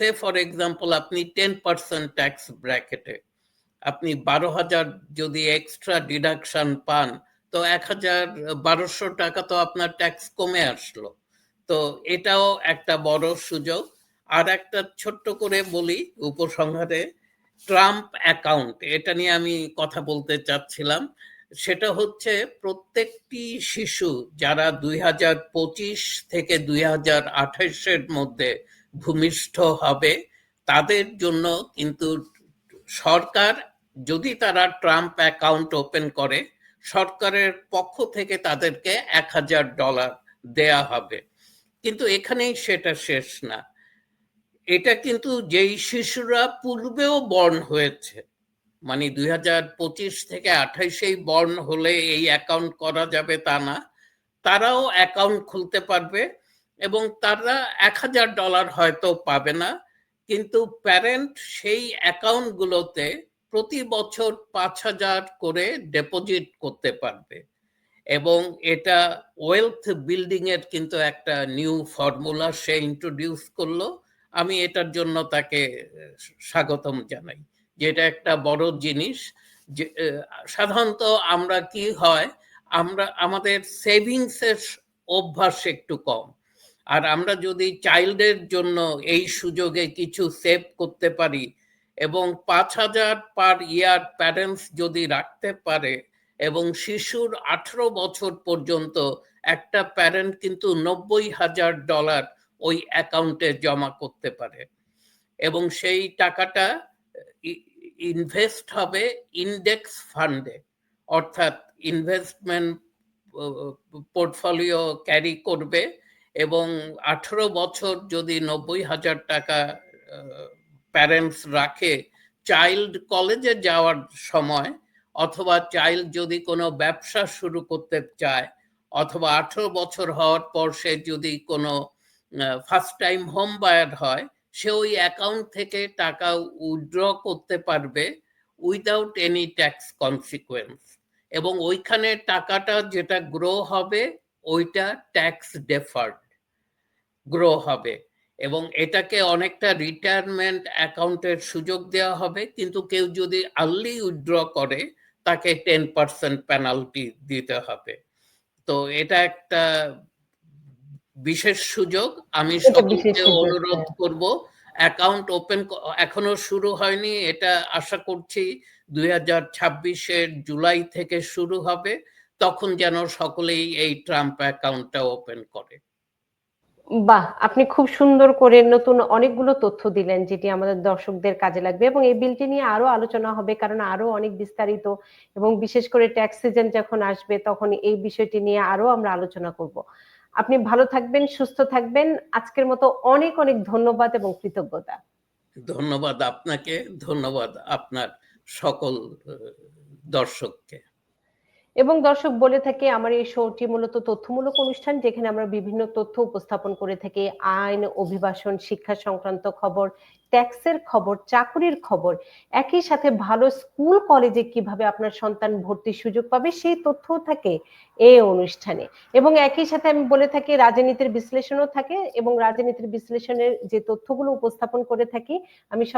Say for example আপনি ten percent tax ব্র্যাকেটে আপনি বারো হাজার যদি এক্সট্রা ডিডাকশন পান, তো এক হাজার বারোশো টাকা তো আপনার ট্যাক্স কমে আসলো। তো এটাও একটা বড় সুযোগ। আর একটা ছোট্ট করে বলি উপসংহারে ট্রাম্প অ্যাকাউন্ট এটা নিয়ে আমি কথা বলতে চাচ্ছিলাম। সেটা হচ্ছে প্রত্যেকটি শিশু যারা দুই হাজার পঁচিশ থেকে দুই হাজার আঠাশের মধ্যে ভূমিষ্ঠ হবে, তাদের জন্য কিন্তু সরকার, যদি তারা ট্রাম্প অ্যাকাউন্ট ওপেন করে, সরকারের পক্ষ থেকে তাদেরকে এক হাজার ডলার দেয়া হবে। কিন্তু এখানেই সেটা শেষ না। এটা কিন্তু যেই শিশুরা পূর্বেও বর্ণ হয়েছে মানে দুই হাজার পঁচিশ থেকে আঠাইশেই বর্ণ হলে এই অ্যাকাউন্ট করা যাবে তা না, তারাও অ্যাকাউন্ট খুলতে পারবে এবং তারা এক হাজার ডলার হয়তো পাবে না, কিন্তু প্যারেন্ট সেই অ্যাকাউন্টগুলোতে প্রতি বছর পাঁচ হাজার করে ডিপোজিট করতে পারবে। এবং এটা ওয়েলথ বিল্ডিং এর কিন্তু একটা নিউ ফর্মুলা সে ইন্ট্রোডিউস করল। আমি এটার জন্য তাকে, স্বাগতম জানাই যেটা একটা বড় জিনিস যে সাধারণত আমরা কি হয়, আমরা, আমাদের সেভিংসের অভ্যাস একটু কম। আর আমরা যদি চাইল্ডের জন্য এই সুযোগে কিছু সেভ করতে পারি এবং পাঁচ হাজার পার ইয়ার প্যারেন্টস যদি রাখতে পারে এবং শিশুর আঠেরো বছর পর্যন্ত একটা প্যারেন্ট কিন্তু নব্বই হাজার ডলার ওই অ্যাকাউন্টে জমা করতে পারে। এবং সেই টাকাটা ইনভেস্ট হবে ইন্ডেক্স ফান্ডে, অর্থাৎ ইনভেস্টমেন্ট পোর্টফোলিও ক্যারি করবে এবং আঠেরো বছর যদি নব্বই হাজার টাকা প্যারেন্টস রাখে চাইল্ড কলেজে যাওয়ার সময় অথবা চাইল্ড যদি কোনো ব্যবসা শুরু করতে চায়, অথবা আঠেরো বছর হওয়ার পর সে যদি কোনো ফার্স্ট টাইম হোম বায়ার হয়, সে ওই অ্যাকাউন্ট থেকে টাকা উইথড্র করতে পারবে উইদাউট এনি ট্যাক্স কনসিকুয়েন্স এবং ওইখানে টাকাটা যেটা গ্রো হবে ওইটা ট্যাক্স ডেফার্ড গ্রো হবে এবং এটাকে অনেকটা রিটায়ারমেন্ট অ্যাকাউন্টের সুযোগ দেওয়া হবে কিন্তু কেউ যদি আর্লি উইথড্র করে তাকে টেন পার্সেন্ট পেনাল্টি দিতে হবে। তো এটা একটা বিশেষ সুযোগ। আমি সকলকে অনুরোধ হ্যাঁ। করব অ্যাকাউন্ট ওপেন এখনও শুরু হয়নি এটা আশা করছি দুই হাজার ছাব্বিশের জুলাই থেকে শুরু হবে। তখন যেন সকলেই এই ট্রাম্প অ্যাকাউন্টটা ওপেন করে। বাহ আপনি খুব সুন্দর করে নতুন অনেকগুলো তথ্য দিলেন যেটি আমাদের দর্শকদের কাজে লাগবে এবং এই বিলটি নিয়ে আরও আলোচনা হবে কারণ আরও অনেক বিস্তারিত এবং বিশেষ করে ট্যাক্স সিজন যখন আসবে তখন এই বিষয়টি নিয়ে আরও আমরা আলোচনা করব। আপনি ভালো থাকবেন সুস্থ থাকবেন। আজকের মতো অনেক অনেক ধন্যবাদ এবং কৃতজ্ঞতা। ধন্যবাদ আপনাকে ধন্যবাদ আপনার সকল দর্শককে। এবং দর্শক বলে থাকি, আমার এই শোটি মূলত তথ্যমূলক অনুষ্ঠান যেখানে আমরা বিভিন্ন তথ্য উপস্থাপন করে থাকি। আইন, অভিবাসন, শিক্ষা সংক্রান্ত খবর, ট্যাক্সের খবর, চাকরির খবর। একই সাথে ভালো স্কুল, কলেজে কীভাবে আপনার সন্তান ভর্তির সুযোগ পাবে সেই তথ্যও থাকে এই অনুষ্ঠানে। এবং একই সাথে আমি বলে থাকি, রাজনীতির বিশ্লেষণও থাকে এবং রাজনীতির বিশ্লেষণের যে তথ্যগুলো উপস্থাপন করে থাকি, আমি